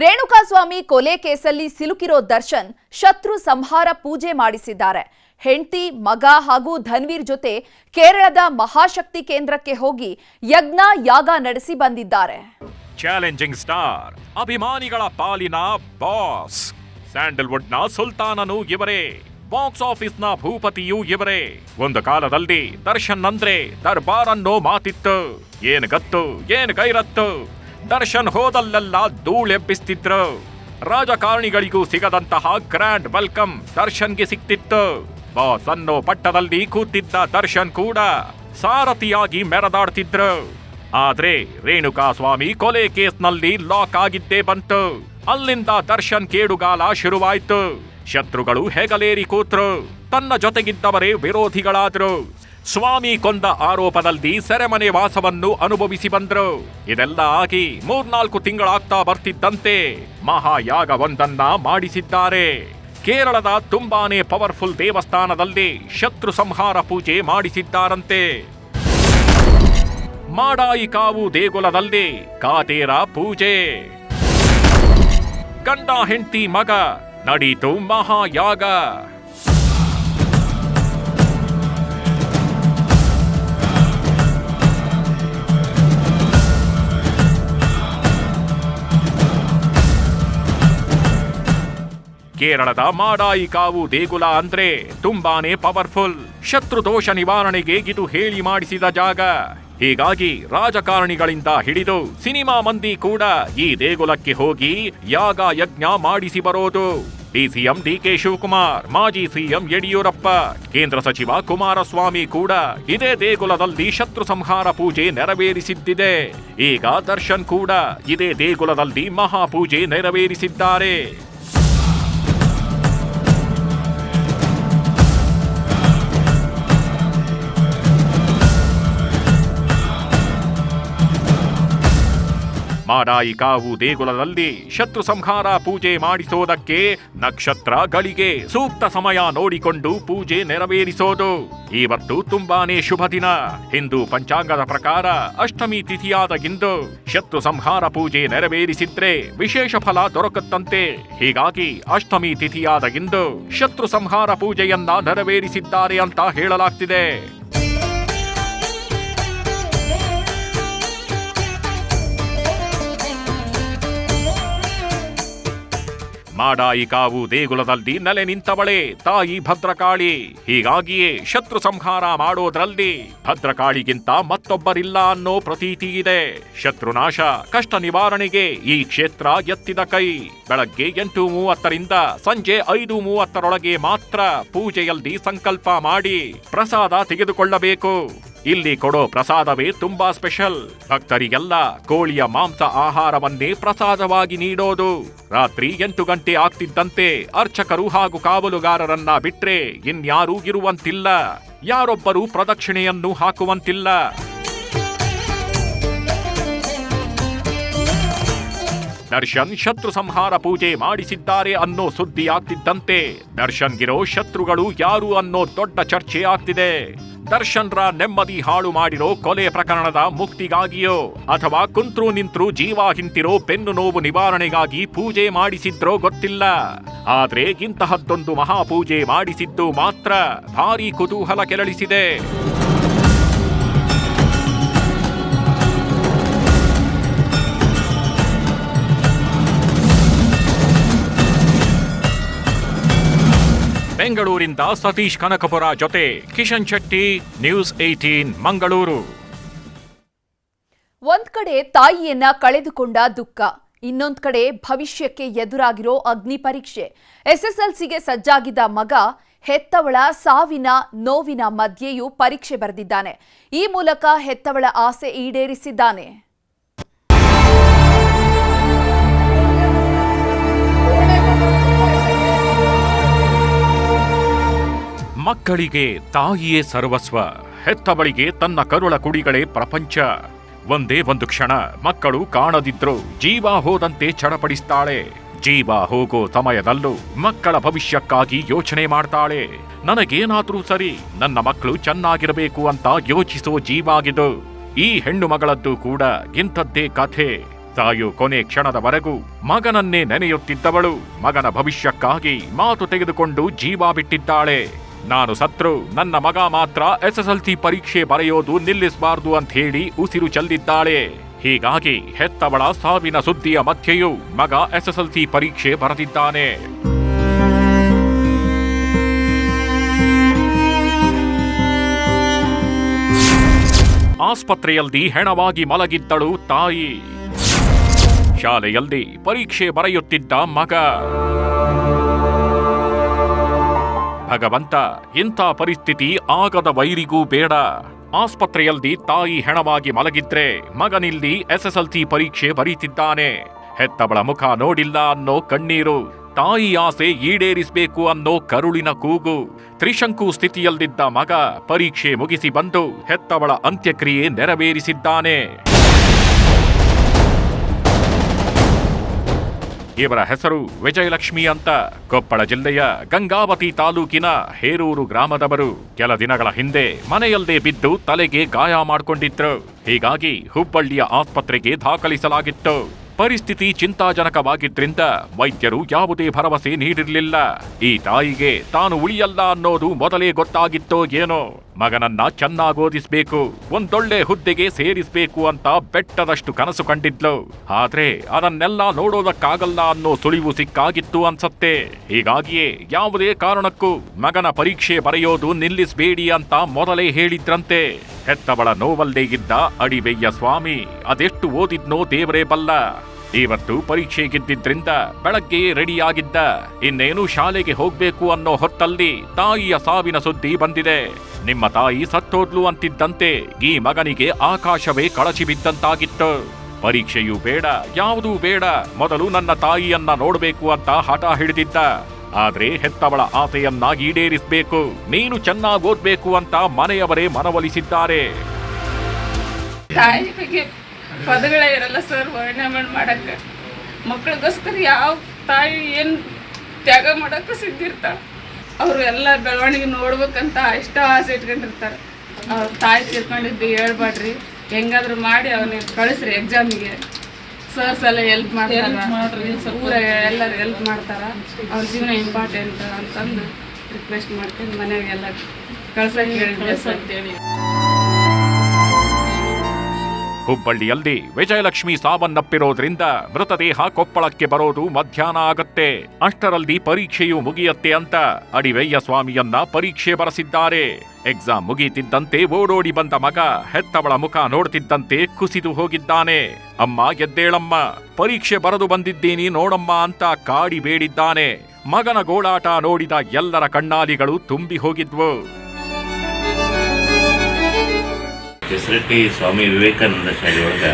ರೇಣುಕಾಸ್ವಾಮಿ ಕೊಲೆ ಕೇಸಲ್ಲಿ ಸಿಲುಕಿರೋ ದರ್ಶನ್ ಶತ್ರು ಸಂಹಾರ ಪೂಜೆ ಮಾಡಿಸಿದ್ದಾರೆ. ಹೆಂಡತಿ, ಮಗ ಹಾಗೂ ಧನ್ವೀರ್ ಜೊತೆ ಕೇರಳದ ಮಹಾಶಕ್ತಿ ಕೇಂದ್ರಕ್ಕೆ ಹೋಗಿ ಯಜ್ಞ ಯಾಗ ನಡೆಸಿ ಬಂದಿದ್ದಾರೆ. ಚಾಲೆಂಜಿಂಗ್ ಸ್ಟಾರ್ ಅಭಿಮಾನಿಗಳ ಪಾಲಿನ ಬಾಸ್ ಸ್ಯಾಂಡಲ್ವುಡ್ನ ಸುಲ್ತಾನನು ಇವರೇ ಬಾಕ್ಸ್ ಆಫೀಸ್ನ ಭೂಪತಿಯೂ ಇವರೇ. ಒಂದು ಕಾಲದಲ್ಲಿ ದರ್ಶನ್ ಅಂದ್ರೆ ದರ್ಬಾರ್ ಅನ್ನೋ ಮಾತಿತ್ತು. ಏನ್ ಗತ್ತು, ಏನ್ ಗೈರತ್ತು ದರ್ಶನ್ ಹೋದಲ್ಲೆಲ್ಲ ಧೂಳೆಬ್ಬಿಸ್ತಿದ್ರು. ರಾಜಕಾರಣಿಗಳಿಗೂ ಸಿಗದಂತಹ ಗ್ರ್ಯಾಂಡ್ ವೆಲ್ಕಮ್ ದರ್ಶನ್ಗೆ ಸಿಕ್ತಿತ್ತು. ಬಾಸ್ ಅನ್ನೋ ಪಟ್ಟದಲ್ಲಿ ಕೂತಿದ್ದ ದರ್ಶನ್ ಕೂಡ ಸಾರಥಿಯಾಗಿ ಮೆರೆದಾಡ್ತಿದ್ರು. ಆದ್ರೆ ರೇಣುಕಾ ಸ್ವಾಮಿ ಕೊಲೆ ಕೇಸ್ನಲ್ಲಿ ಲಾಕ್ ಆಗಿದ್ದೇ ಬಂತು. ಅಲ್ಲಿಂದ ದರ್ಶನ್ ಕೇಡುಗಾಲ ಶುರುವಾಯ್ತು. ಶತ್ರುಗಳು ಹೆಗಲೇರಿ ಕೂತ್ರು. ತನ್ನ ಜೊತೆಗಿದ್ದವರೇ ವಿರೋಧಿಗಳಾದ್ರು. ಸ್ವಾಮಿ ಕೊಂದ ಆರೋಪದಲ್ಲಿ ಸೆರೆಮನೆ ವಾಸವನ್ನು ಅನುಭವಿಸಿ ಬಂದರು. ಇದೆಲ್ಲ ಆಗಿ ಮೂರ್ನಾಲ್ಕು ತಿಂಗಳಾಗ್ತಾ ಬರ್ತಿದ್ದಂತೆ ಮಹಾಯಾಗವೊಂದನ್ನ ಮಾಡಿಸಿದ್ದಾರೆ. ಕೇರಳದ ತುಂಬಾನೇ ಪವರ್ಫುಲ್ ದೇವಸ್ಥಾನದಲ್ಲಿ ಶತ್ರು ಸಂಹಾರ ಪೂಜೆ ಮಾಡಿಸಿದ್ದಾರಂತೆ. ಮಾಡಾಯಿ ಕಾವು ದೇಗುಲದಲ್ಲಿ ಕಾತೇರ ಪೂಜೆ. ಗಂಡ ಹೆಂಡತಿ ಮಗ, ನಡೀತು ಮಹಾಯಾಗ. ಕೇರಳದ ಮಾಡಾಯಿ ಕಾವು ದೇಗುಲ ಅಂದ್ರೆ ತುಂಬಾನೇ ಪವರ್ಫುಲ್. ಶತ್ರು ದೋಷ ನಿವಾರಣೆಗೆ ಇದು ಹೇಳಿ ಮಾಡಿಸಿದ ಜಾಗ. ಹೀಗಾಗಿ ರಾಜಕಾರಣಿಗಳಿಂದ ಹಿಡಿದು ಸಿನಿಮಾ ಮಂದಿ ಕೂಡ ಈ ದೇಗುಲಕ್ಕೆ ಹೋಗಿ ಯಾಗ ಯಜ್ಞ ಮಾಡಿಸಿ ಬರೋದು. ಡಿಸಿಎಂ ಡಿಕೆ ಶಿವಕುಮಾರ್, ಮಾಜಿ ಸಿಎಂ ಯಡಿಯೂರಪ್ಪ, ಕೇಂದ್ರ ಸಚಿವ ಕುಮಾರಸ್ವಾಮಿ ಕೂಡ ಇದೇ ದೇಗುಲದಲ್ಲಿ ಶತ್ರು ಸಂಹಾರ ಪೂಜೆ ನೆರವೇರಿಸಿದ್ದಿದೆ. ಈಗ ದರ್ಶನ್ ಕೂಡ ಇದೇ ದೇಗುಲದಲ್ಲಿ ಮಹಾಪೂಜೆ ನೆರವೇರಿಸಿದ್ದಾರೆ. ಮಾಡಾಯಿ ಕಾವು ದೇಗುಲದಲ್ಲಿ ಶತ್ರು ಸಂಹಾರ ಪೂಜೆ ಮಾಡಿಸೋದಕ್ಕೆ ನಕ್ಷತ್ರ ಗಳಿಗೆ ಸೂಕ್ತ ಸಮಯ ನೋಡಿಕೊಂಡು ಪೂಜೆ ನೆರವೇರಿಸೋದು. ಇವತ್ತು ತುಂಬಾನೇ ಶುಭ ದಿನ. ಹಿಂದೂ ಪಂಚಾಂಗದ ಪ್ರಕಾರ ಅಷ್ಟಮಿ ತಿಥಿಯಾದ ಇಂದು ಶತ್ರು ಸಂಹಾರ ಪೂಜೆ ನೆರವೇರಿಸಿದ್ರೆ ವಿಶೇಷ ಫಲ ದೊರಕುತ್ತಂತೆ. ಹೀಗಾಗಿ ಅಷ್ಟಮಿ ತಿಥಿಯಾದ ಇಂದು ಶತ್ರು ಸಂಹಾರ ಪೂಜೆಯನ್ನ ನೆರವೇರಿಸಿದ್ದಾರೆ ಅಂತ ಹೇಳಲಾಗ್ತಿದೆ. ಮಾಡಾಯಿ ಕಾವು ದೇಗುಲದಲ್ಲಿ ನೆಲೆ ನಿಂತವಳೆ, ತಾಯಿ ಭದ್ರಕಾಳಿ. ಹೀಗಾಗಿಯೇ ಶತ್ರು ಸಂಹಾರ ಮಾಡೋದ್ರಲ್ಲಿ ಭದ್ರಕಾಳಿಗಿಂತ ಮತ್ತೊಬ್ಬರಿಲ್ಲ ಅನ್ನೋ ಪ್ರತೀತಿ ಇದೆ. ಶತ್ರುನಾಶ, ಕಷ್ಟ ನಿವಾರಣೆಗೆ ಈ ಕ್ಷೇತ್ರ ಎತ್ತಿದ ಕೈ. ಬೆಳಗ್ಗೆ ಎಂಟು ಮೂವತ್ತರಿಂದ ಸಂಜೆ ಐದು ಮೂವತ್ತರೊಳಗೆ ಮಾತ್ರ ಪೂಜೆಯಲ್ಲಿ ಸಂಕಲ್ಪ ಮಾಡಿ ಪ್ರಸಾದ ತೆಗೆದುಕೊಳ್ಳಬೇಕು. ಇಲ್ಲಿ ಕೊಡೋ ಪ್ರಸಾದವೇ ತುಂಬಾ ಸ್ಪೆಷಲ್. ಭಕ್ತರಿಗೆಲ್ಲ ಕೋಳಿಯ ಮಾಂಸ ಆಹಾರವನ್ನೇ ಪ್ರಸಾದವಾಗಿ ನೀಡೋದು. ರಾತ್ರಿ ಎಂಟು ಗಂಟೆ ಆಗ್ತಿದ್ದಂತೆ ಅರ್ಚಕರು ಹಾಗೂ ಕಾವಲುಗಾರರನ್ನ ಬಿಟ್ರೆ ಇನ್ಯಾರೂ ಇರುವಂತಿಲ್ಲ. ಯಾರೊಬ್ಬರೂ ಪ್ರದಕ್ಷಿಣೆಯನ್ನು ಹಾಕುವಂತಿಲ್ಲ. ದರ್ಶನ್ ಶತ್ರು ಸಂಹಾರ ಪೂಜೆ ಮಾಡಿಸಿದ್ದಾರೆ ಅನ್ನೋ ಸುದ್ದಿ ಆಗ್ತಿದ್ದಂತೆ ದರ್ಶನ್ಗಿರೋ ಶತ್ರುಗಳು ಯಾರು ಅನ್ನೋ ದೊಡ್ಡ ಚರ್ಚೆ ಆಗ್ತಿದೆ. ದರ್ಶನ್ರ ನೆಮ್ಮದಿ ಹಾಳು ಮಾಡಿರೋ ಕೊಲೆ ಪ್ರಕರಣದ ಮುಕ್ತಿಗಾಗಿಯೋ ಅಥವಾ ಕುಂತ್ರು ನಿಂತ್ರು ಜೀವ ಹಿಂತಿರೋ ಬೆನ್ನು ನೋವು ನಿವಾರಣೆಗಾಗಿ ಪೂಜೆ ಮಾಡಿಸಿದ್ರೋ ಗೊತ್ತಿಲ್ಲ. ಆದ್ರೆ ಇಂತಹದ್ದೊಂದು ಮಹಾಪೂಜೆ ಮಾಡಿಸಿದ್ದು ಮಾತ್ರ ಭಾರೀ ಕುತೂಹಲ ಕೆರಳಿಸಿದೆ. ಬೆಂಗಳೂರಿಂದ ಸತೀಶ್ ಕನಕಪುರ ಜೊತೆ ಕಿಶನ್ ಶೆಟ್ಟಿ, ನ್ಯೂಸ್ ಏಟೀನ್ ಮಂಗಳೂರು. ಒಂದ್ ಕಡೆ ತಾಯಿಯನ್ನ ಕಳೆದುಕೊಂಡ ದುಃಖ, ಇನ್ನೊಂದ್ ಕಡೆ ಭವಿಷ್ಯಕ್ಕೆ ಎದುರಾಗಿರೋ ಅಗ್ನಿ ಪರೀಕ್ಷೆ. ಎಸ್ಎಸ್ಎಲ್ಸಿಗೆ ಸಜ್ಜಾಗಿದ್ದ ಮಗ, ಹೆತ್ತವಳ ಸಾವಿನ ನೋವಿನ ಮಧ್ಯೆಯೂ ಪರೀಕ್ಷೆ ಬರೆದಿದ್ದಾನೆ. ಈ ಮೂಲಕ ಹೆತ್ತವಳ ಆಸೆ ಈಡೇರಿಸಿದ್ದಾನೆ. ಮಕ್ಕಳಿಗೆ ತಾಯಿಯೇ ಸರ್ವಸ್ವ, ಹೆತ್ತವಳಿಗೆ ತನ್ನ ಕರುಳ ಕುಡಿಗಳೇ ಪ್ರಪಂಚ. ಒಂದೇ ಒಂದು ಕ್ಷಣ, ಮಕ್ಕಳು ಕಾಣದಿದ್ರು ಜೀವ ಹೋದಂತೆ ಚಡಪಡಿಸ್ತಾಳೆ. ಜೀವ ಹೋಗೋ ಸಮಯದಲ್ಲೂ ಮಕ್ಕಳ ಭವಿಷ್ಯಕ್ಕಾಗಿ ಯೋಚನೆ ಮಾಡ್ತಾಳೆ. ನನಗೇನಾದ್ರೂ ಸರಿ, ನನ್ನ ಮಕ್ಕಳು ಚೆನ್ನಾಗಿರಬೇಕು ಅಂತ ಯೋಚಿಸೋ ಜೀವಾಗಿದು ಈ ಹೆಣ್ಣು ಮಗಳದ್ದು ಕೂಡ ಇಂಥದ್ದೇ ಕಥೆ. ತಾಯು ಕೊನೆ ಕ್ಷಣದವರೆಗೂ ಮಗನನ್ನೇ ನೆನೆಯುತ್ತಿದ್ದವಳು. ಮಗನ ಭವಿಷ್ಯಕ್ಕಾಗಿ ಮಾತು ತೆಗೆದುಕೊಂಡು ಜೀವ ಬಿಟ್ಟಿದ್ದಾಳೆ. ನಾನು ಸತ್ರು, ನನ್ನ ಮಗ ಮಾತ್ರ ಎಸ್ ಎಸ್ ಎಲ್ ಸಿ ಪರೀಕ್ಷೆ ಬರೆಯೋದು ನಿಲ್ಲಿಸಬಾರ್ದು ಅಂತ ಹೇಳಿ ಉಸಿರು ಚೆಲ್ಲಿದ್ದಾಳೆ. ಹೀಗಾಗಿ ಹೆತ್ತವಳ ಸಾವಿನ ಸುದ್ದಿಯ ಮಧ್ಯೆಯೂ ಮಗ ಎಸ್ ಎಸ್ ಎಲ್ ಸಿ ಪರೀಕ್ಷೆ ಬರೆದಿದ್ದಾನೆ. ಆಸ್ಪತ್ರೆಯಲ್ಲಿ ಹೆಣವಾಗಿ ಮಲಗಿದ್ದಳು ತಾಯಿ. ಶಾಲೆಯಲ್ಲಿ ಪರೀಕ್ಷೆ ಬರೆಯುತ್ತಿದ್ದ ಮಗ. ಭಗವಂತ, ಇಂಥ ಪರಿಸ್ಥಿತಿ ಆಗದ ವೈರಿಗೂ ಬೇಡ. ಆಸ್ಪತ್ರೆಯಲ್ಲಿ ತಾಯಿ ಹೆಣವಾಗಿ ಮಲಗಿದ್ರೆ ಮಗನಿಲ್ಲಿ ಎಸ್ಎಸ್ಎಲ್ಸಿ ಪರೀಕ್ಷೆ ಬರೀತಿದ್ದಾನೆ. ಹೆತ್ತವಳ ಮುಖ ನೋಡಿಲ್ಲ ಅನ್ನೋ ಕಣ್ಣೀರು. ತಾಯಿ ಆಸೆ ಈಡೇರಿಸಬೇಕು ಅನ್ನೋ ಕರುಳಿನ ಕೂಗು. ತ್ರಿಶಂಕು ಸ್ಥಿತಿಯಲ್ಲಿದ್ದ ಮಗ ಪರೀಕ್ಷೆ ಮುಗಿಸಿ ಬಂದು ಹೆತ್ತವಳ ಅಂತ್ಯಕ್ರಿಯೆ ನೆರವೇರಿಸಿದ್ದಾನೆ. ಇವರ ಹೆಸರು ವಿಜಯಲಕ್ಷ್ಮಿ ಅಂತ ಕೊಪ್ಪಳ ಜಿಲ್ಲೆಯ ಗಂಗಾವತಿ ತಾಲೂಕಿನ ಹೇರೂರು ಗ್ರಾಮದವರು ಕೆಲ ದಿನಗಳ ಹಿಂದೆ ಮನೆಯಲ್ಲೇ ಬಿದ್ದು ತಲೆಗೆ ಗಾಯ ಮಾಡಿಕೊಂಡಿದ್ರು. ಹೀಗಾಗಿ ಹುಬ್ಬಳ್ಳಿಯ ಆಸ್ಪತ್ರೆಗೆ ದಾಖಲಿಸಲಾಗಿತ್ತು. ಪರಿಸ್ಥಿತಿ ಚಿಂತಾಜನಕವಾಗಿದ್ದರಿಂದ ವೈದ್ಯರು ಯಾವುದೇ ಭರವಸೆ ನೀಡಿರಲಿಲ್ಲ. ಈ ತಾಯಿಗೆ ತಾನು ಉಳಿಯಲ್ಲ ಅನ್ನೋದು ಮೊದಲೇ ಗೊತ್ತಾಗಿತ್ತೋ ಏನೋ. ಮಗನನ್ನ ಚೆನ್ನಾಗಿ ಓದಿಸ್ಬೇಕು ಒಂದೊಳ್ಳೆ ಹುದ್ದೆಗೆ ಸೇರಿಸ್ಬೇಕು ಅಂತ ಬೆಟ್ಟದಷ್ಟು ಕನಸು ಕಂಡಿದ್ಲು. ಆದ್ರೆ ಅದನ್ನೆಲ್ಲ ನೋಡೋದಕ್ಕಾಗಲ್ಲ ಅನ್ನೋ ಸುಳಿವು ಸಿಕ್ಕಾಗಿತ್ತು ಅನ್ಸತ್ತೆ. ಹೀಗಾಗಿಯೇ ಯಾವುದೇ ಕಾರಣಕ್ಕೂ ಮಗನ ಪರೀಕ್ಷೆ ಬರೆಯೋದು ನಿಲ್ಲಿಸಬೇಡಿ ಅಂತ ಮೊದಲೇ ಹೇಳಿದ್ರಂತೆ. ಹೆತ್ತವಳ ನೋವಲ್ಲೇ ಇದ್ದ ಅಡಿವೆಯ್ಯ ಸ್ವಾಮಿ, ಅದೆಷ್ಟು ಓದಿದ್ನೋ ದೇವರೇ ಬಲ್ಲ. ಇವತ್ತು ಪರೀಕ್ಷೆ ಗೆದ್ದಿದ್ರಿಂದ ಬೆಳಗ್ಗೆ ರೆಡಿಯಾಗಿದ್ದ, ಇನ್ನೇನು ಶಾಲೆಗೆ ಹೋಗ್ಬೇಕು ಅನ್ನೋ ಹೊತ್ತಲ್ಲಿ ತಾಯಿಯ ಸಾವಿನ ಸುದ್ದಿ ಬಂದಿದೆ. ನಿಮ್ಮ ತಾಯಿ ಸತ್ತೋದ್ಲು ಅಂತಿದ್ದಂತೆ ಈ ಮಗನಿಗೆ ಆಕಾಶವೇ ಕಳಚಿ ಬಿದ್ದಂತಾಗಿತ್ತು. ಪರೀಕ್ಷೆಯೂ ಬೇಡ, ಯಾವುದೂ ಬೇಡ, ಮೊದಲು ನನ್ನ ತಾಯಿಯನ್ನ ನೋಡಬೇಕು ಅಂತ ಹಠ ಹಿಡಿದಿದ್ದ. ಆದ್ರೆ ಹೆತ್ತವಳ ಆಸೆಯನ್ನ ಈಡೇರಿಸಬೇಕು, ನೀನು ಚೆನ್ನಾಗಿ ಓದ್ಬೇಕು ಅಂತ ಮನೆಯವರೇ ಮನವೊಲಿಸಿದ್ದಾರೆ. ಪದಗಳೇ ಇರಲ್ಲ ಸರ್ ವರ್ಣನೆ ಮಾಡಕ್ಕ. ಮಕ್ಕಳಿಗೋಸ್ಕರ ಯಾವ ತಾಯಿ ಏನು ತ್ಯಾಗ ಮಾಡೋಕ್ಕೂ ಸಿದ್ಧಿರ್ತಾಳೆ. ಅವರು ಎಲ್ಲ ಬೆಳವಣಿಗೆ ನೋಡ್ಬೇಕಂತ ಇಷ್ಟ ಆಸೆ ಇಟ್ಕೊಂಡಿರ್ತಾರೆ. ಅವ್ರ ತಾಯಿ ತೀರ್ಕೊಂಡಿದ್ದು ಹೇಳ್ಬೇಡ್ರಿ. ಹೆಂಗಾದ್ರೂ ಮಾಡಿ ಅವನಿಗೆ ಕಳಿಸ್ರಿ ಎಕ್ಸಾಮಿಗೆ ಸರ್ಸ್ ಎಲ್ಲ ಹೆಲ್ಪ್ ಮಾಡ್ತಾರೆ. ಊರ ಎಲ್ಲರೂ ಹೆಲ್ಪ್ ಮಾಡ್ತಾರೆ. ಅವ್ರ ಜೀವನ ಇಂಪಾರ್ಟೆಂಟ್ ಅಂತಂದು ರಿಕ್ವೆಸ್ಟ್ ಮಾಡ್ಕೊಂಡು ಮನೆಯಾಗೆಲ್ಲ ಕಳ್ಸಕ್ಕೆ ಹೇಳಿ. ಹುಬ್ಬಳ್ಳಿಯಲ್ಲಿ ವಿಜಯಲಕ್ಷ್ಮಿ ಸಾವನ್ನಪ್ಪಿರೋದ್ರಿಂದ ಮೃತದೇಹ ಕೊಪ್ಪಳಕ್ಕೆ ಬರೋದು ಮಧ್ಯಾಹ್ನ ಆಗತ್ತೆ. ಅಷ್ಟರಲ್ಲಿ ಪರೀಕ್ಷೆಯು ಮುಗಿಯತ್ತೆ ಅಂತ ಅಡಿವೆಯ್ಯ ಸ್ವಾಮಿಯನ್ನ ಪರೀಕ್ಷೆ ಬರೆಸಿದ್ದಾರೆ. ಎಕ್ಸಾಮ್ ಮುಗಿಯುತ್ತಿದ್ದಂತೆ ಓಡೋಡಿ ಬಂದ ಮಗ ಹೆತ್ತವಳ ಮುಖ ನೋಡ್ತಿದ್ದಂತೆ ಕುಸಿದು ಹೋಗಿದ್ದಾನೆ. ಅಮ್ಮ ಗೆದ್ದೇಳಮ್ಮ ಪರೀಕ್ಷೆ ಬರೆದು ಬಂದಿದ್ದೀನಿ ನೋಡಮ್ಮ ಅಂತ ಕಾಡಿ ಬೇಡಿದ್ದಾನೆ. ಮಗನ ಗೋಳಾಟ ನೋಡಿದ ಎಲ್ಲರ ಕಣ್ಣಾಲಿಗಳು ತುಂಬಿ ಹೋಗಿದ್ವು. ಕೆಸರಟ್ಟಿ ಸ್ವಾಮಿ ವಿವೇಕಾನಂದ ಶಾಲೆಯೊಳಗೆ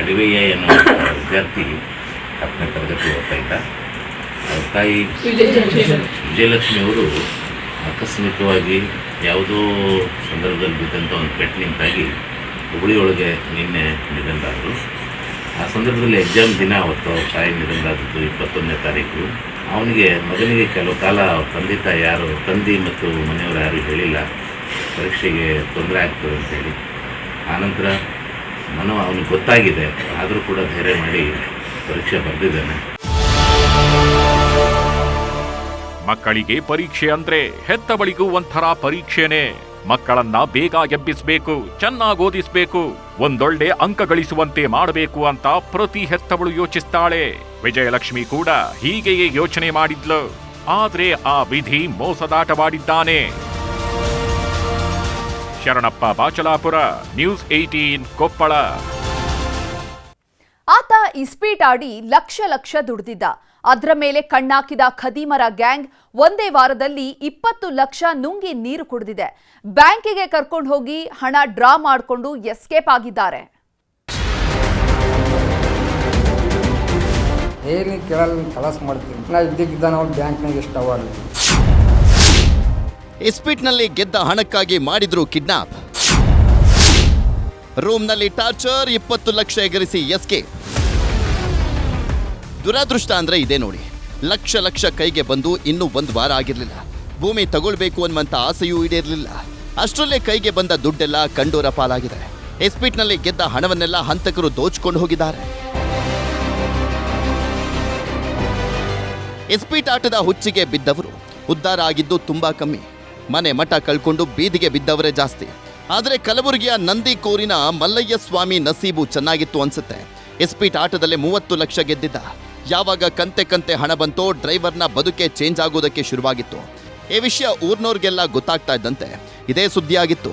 ಅಡಿವೆಯ ಎನ್ನುವ ವಿದ್ಯಾರ್ಥಿ ಹತ್ತನೇ ತರಗತಿ ಓದ್ತಾ ಇದ್ದ. ಅವ್ರ ತಾಯಿ ವಿಜಯಲಕ್ಷ್ಮಿ. ಅವರು ಆಕಸ್ಮಿಕವಾಗಿ ಯಾವುದೋ ಸಂದರ್ಭದಲ್ಲಿ ಬಿದ್ದಂಥ ಒಂದು ಪೆಟ್ಟಿನಿಂದಾಗಿ ಹುಬ್ಬಳ್ಳಿಯೊಳಗೆ ನಿನ್ನೆ ನಿಧನರಾದರು. ಆ ಸಂದರ್ಭದಲ್ಲಿ ಎಕ್ಸಾಮ್ ದಿನ ಅವತ್ತು ಅವ್ರ ತಾಯಿ ನಿಧನರಾದದ್ದು ಇಪ್ಪತ್ತೊಂದನೇ ತಾರೀಕು. ಅವನಿಗೆ ಮಗನಿಗೆ ಕೆಲವು ಕಾಲ ತಂದೆ ತಾಯಿ ಯಾರು ತಂದೆ ಮತ್ತು ಮನೆಯವರು ಯಾರು ಹೇಳಿಲ್ಲ. ಪರೀಕ್ಷೆಗೆ ತೊಂದರೆ ಆಗ್ತದೆ ಅಂತೇಳಿ ಆನಂತರ ಮನೋ ಅವನಿಗೆ ಗೊತ್ತಾಗಿದೆ, ಆದರೂ ಕೂಡ ಧೈರ್ಯ ಮಾಡಿ ಪರೀಕ್ಷೆ ಬರೆದಿದ್ದಾನೆ. ಮಕ್ಕಳಿಗೆ ಪರೀಕ್ಷೆ ಅಂದ್ರೆ ಹೆತ್ತವಳಿಗೂ ಒಂಥರ ಪರೀಕ್ಷೆನೆ. ಮಕ್ಕಳನ್ನ ಬೇಗ ಎಬ್ಬಿಸಬೇಕು, ಚೆನ್ನಾಗಿ ಓದಿಸ್ಬೇಕು, ಒಂದೊಳ್ಳೆ ಅಂಕ ಗಳಿಸುವಂತೆ ಮಾಡಬೇಕು ಅಂತ ಪ್ರತಿ ಹೆತ್ತವಳು ಯೋಚಿಸ್ತಾಳೆ. ವಿಜಯಲಕ್ಷ್ಮಿ ಕೂಡ ಹೀಗೆಯೇ ಯೋಚನೆ ಮಾಡಿದ್ಲು. ಆದ್ರೆ ಆ ವಿಧಿ ಮೋಸದಾಟವಾಡಿದ್ದಾನೆ. Sharanappa Bachalapura news eighteen Koppal. ಆತ ಇಸ್ಪೀಟ್ ಆಡಿ ಲಕ್ಷ ಲಕ್ಷ ದುಡ್ದಿದ್ದ. ಅದರ ಮೇಲೆ ಕಣ್ಣಾಕಿದ ಖದೀಮರ ಗ್ಯಾಂಗ್ ಒಂದೇ ವಾರದಲ್ಲಿ ಇಪ್ಪತ್ತು ಲಕ್ಷ ನುಂಗಿ ನೀರು ಕುಡಿದಿದೆ. ಬ್ಯಾಂಕಿಗೆ ಕರ್ಕೊಂಡು ಹೋಗಿ ಹಣ ಡ್ರಾ ಮಾಡಿಕೊಂಡು ಎಸ್ಕೇಪ್ ಆಗಿದ್ದಾರೆ. ಏನು ಕೇಳಲ್ಲ ಕಲಾಸ ಮಾಡ್ತೀನಿ. ನಾ ಇದ್ದಕ್ಕಿದ್ದ ನಾವು ಬ್ಯಾಂಕ್ನಾಗ ಎಷ್ಟು ಅವಾರ್ಡ್. ಇಸ್ಪಿಟ್ನಲ್ಲಿ ಗೆದ್ದ ಹಣಕ್ಕಾಗಿ ಮಾಡಿದ್ರು ಕಿಡ್ನಾಪ್. ರೂಮ್ನಲ್ಲಿ ಟಾರ್ಚರ್ ಇಪ್ಪತ್ತು ಲಕ್ಷ ಎಗರಿಸಿ ಎಸ್ಕೆ. ದುರಾದೃಷ್ಟ ಅಂದ್ರೆ ಇದೆ ನೋಡಿ. ಲಕ್ಷ ಲಕ್ಷ ಕೈಗೆ ಬಂದು ಇನ್ನೂ ಒಂದು ವಾರ ಆಗಿರಲಿಲ್ಲ. ಭೂಮಿ ತಗೊಳ್ಬೇಕು ಅನ್ನುವಂಥ ಆಸೆಯೂ ಈಡೇರಲಿಲ್ಲ. ಅಷ್ಟರಲ್ಲೇ ಕೈಗೆ ಬಂದ ದುಡ್ಡೆಲ್ಲ ಕಂಡೂರ ಪಾಲಾಗಿದೆ. ಎಸ್ಪಿಟ್ನಲ್ಲಿ ಗೆದ್ದ ಹಣವನ್ನೆಲ್ಲ ಹಂತಕರು ದೋಚ್ಕೊಂಡು ಹೋಗಿದ್ದಾರೆ. ಎಸ್ಪೀಟ್ ಆಟದ ಹುಚ್ಚಿಗೆ ಬಿದ್ದವರು. ಉದ್ಧಾರ ಆಗಿದ್ದು ತುಂಬಾ ಕಮ್ಮಿ. ಮನೆ ಮಠ ಕಳ್ಕೊಂಡು ಬೀದಿಗೆ ಬಿದ್ದವರೇ ಜಾಸ್ತಿ. ಆದರೆ ಕಲಬುರಗಿಯ ನಂದಿ ಕೋರಿನ ಮಲ್ಲಯ್ಯ ಸ್ವಾಮಿ ನಸೀಬು ಚೆನ್ನಾಗಿತ್ತು ಅನ್ಸುತ್ತೆ. ಎಸ್ಪೀಟ್ ಆಟದಲ್ಲಿ ಮೂವತ್ತು ಲಕ್ಷ ಗೆದ್ದಿದ್ದ. ಯಾವಾಗ ಕಂತೆ ಕಂತೆ ಹಣ ಬಂತೋ ಡ್ರೈವರ್ನ ಬದುಕೆ ಚೇಂಜ್ ಆಗೋದಕ್ಕೆ ಶುರುವಾಗಿತ್ತು. ಈ ವಿಷಯ ಊರ್ನೋರ್ಗೆಲ್ಲ ಗೊತ್ತಾಗ್ತಾ ಇದ್ದಂತೆ. ಇದೇ ಸುದ್ದಿಯಾಗಿತ್ತು.